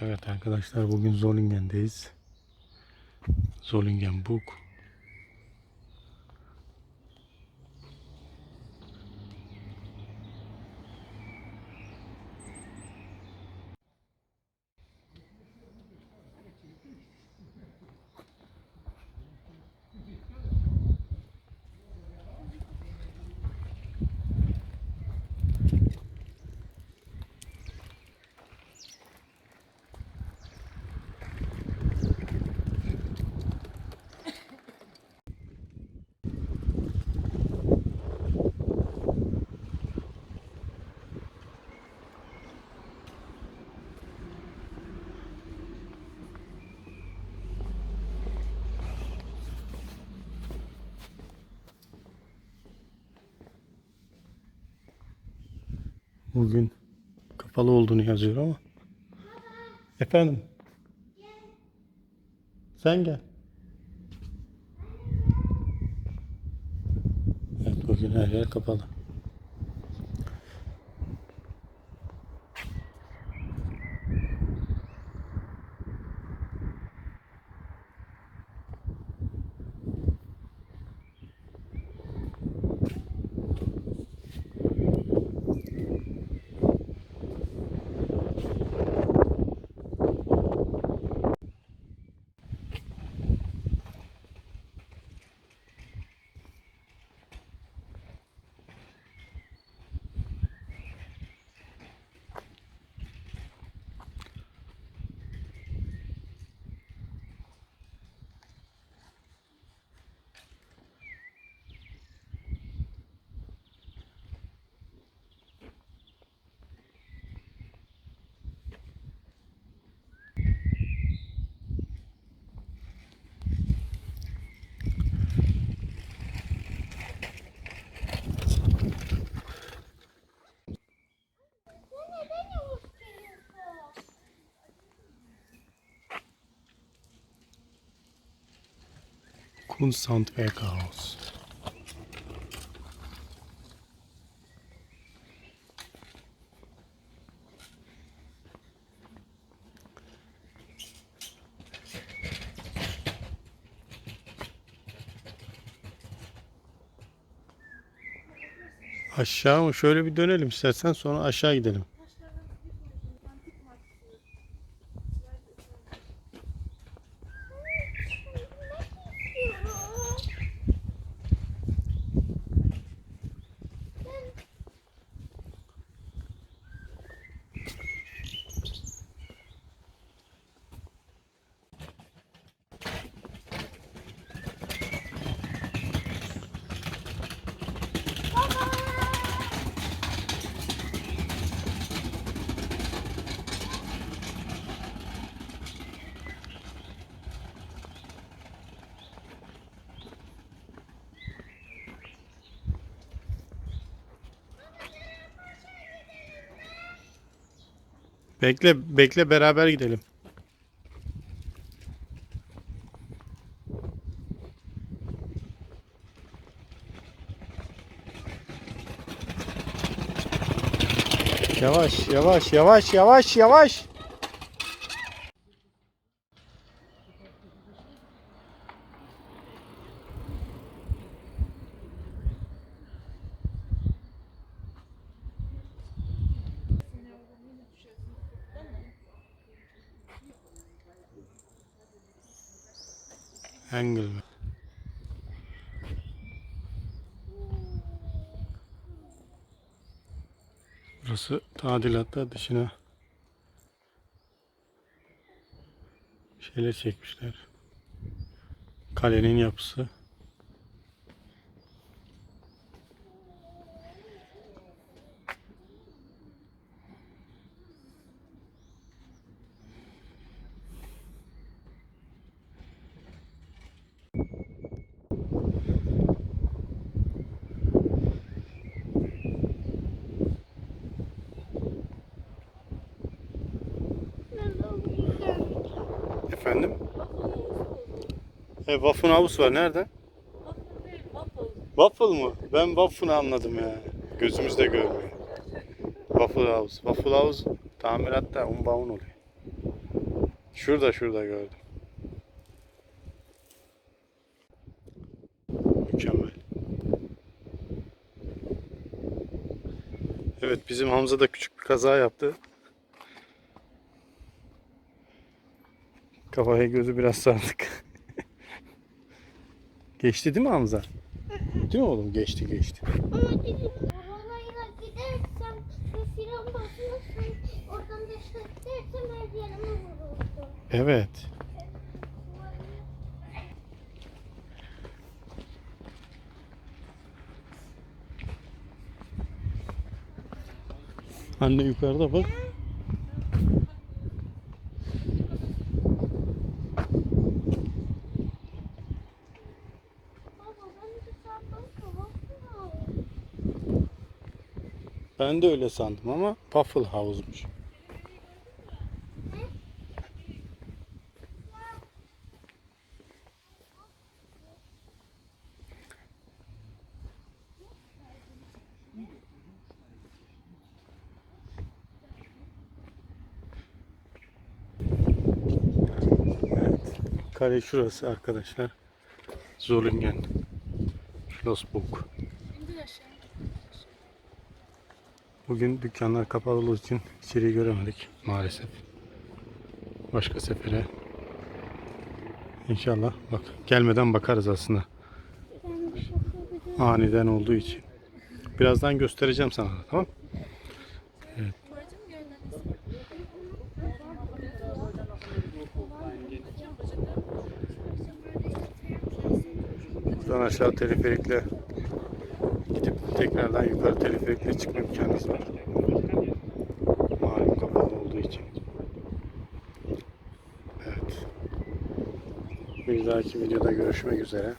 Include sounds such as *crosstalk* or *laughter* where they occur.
Evet arkadaşlar bugün Zolingen'deyiz. Zolingen Bug. Bugün kapalı olduğunu yazıyor ama. Efendim? Sen gel. Evet bugün her yer kapalı. Kunsthandwerkerhaus. Aşağı mı? Şöyle bir dönelim istersen sonra aşağı gidelim. Bekle, bekle beraber gidelim. Yavaş, yavaş, yavaş, yavaş, yavaş. Angle. Burası tadilatta dışına şeyler çekmişler. Kalenin yapısı. Efendim? E, Waffen House var. Nerede? Waffle mı? Ben Waffle'ı anladım ya. Gözümüzde görmüyor. Waffle House. Waffle House tamiratta unbaun oluyor. Şurada şurada gördüm. Mükemmel. Evet bizim Hamza da küçük bir kaza yaptı. Kafaya gözü biraz sardık. *laughs* geçti değil mi Hamza? Değil mi oğlum? Geçti geçti. Ama dedim oralara gidersem ve fren basmazsam oradan da işte gidersem her yerime vururdu. Evet. Anne yukarıda bak. Baba ben de sandım kafasına. Ben de öyle sandım ama Puffle House'muş. Kale şurası arkadaşlar. Zollingen. Schlossburg. Bugün dükkanlar kapalı olduğu için içeriği göremedik maalesef. Başka sefere. İnşallah bak gelmeden bakarız aslında. Aniden olduğu için. Birazdan göstereceğim sana tamam? Buradan aşağı teleferikle tekrardan yukarı teleferikle çıkma imkanınız var. Malum kapalı olduğu için. Evet. Bir dahaki videoda görüşmek üzere.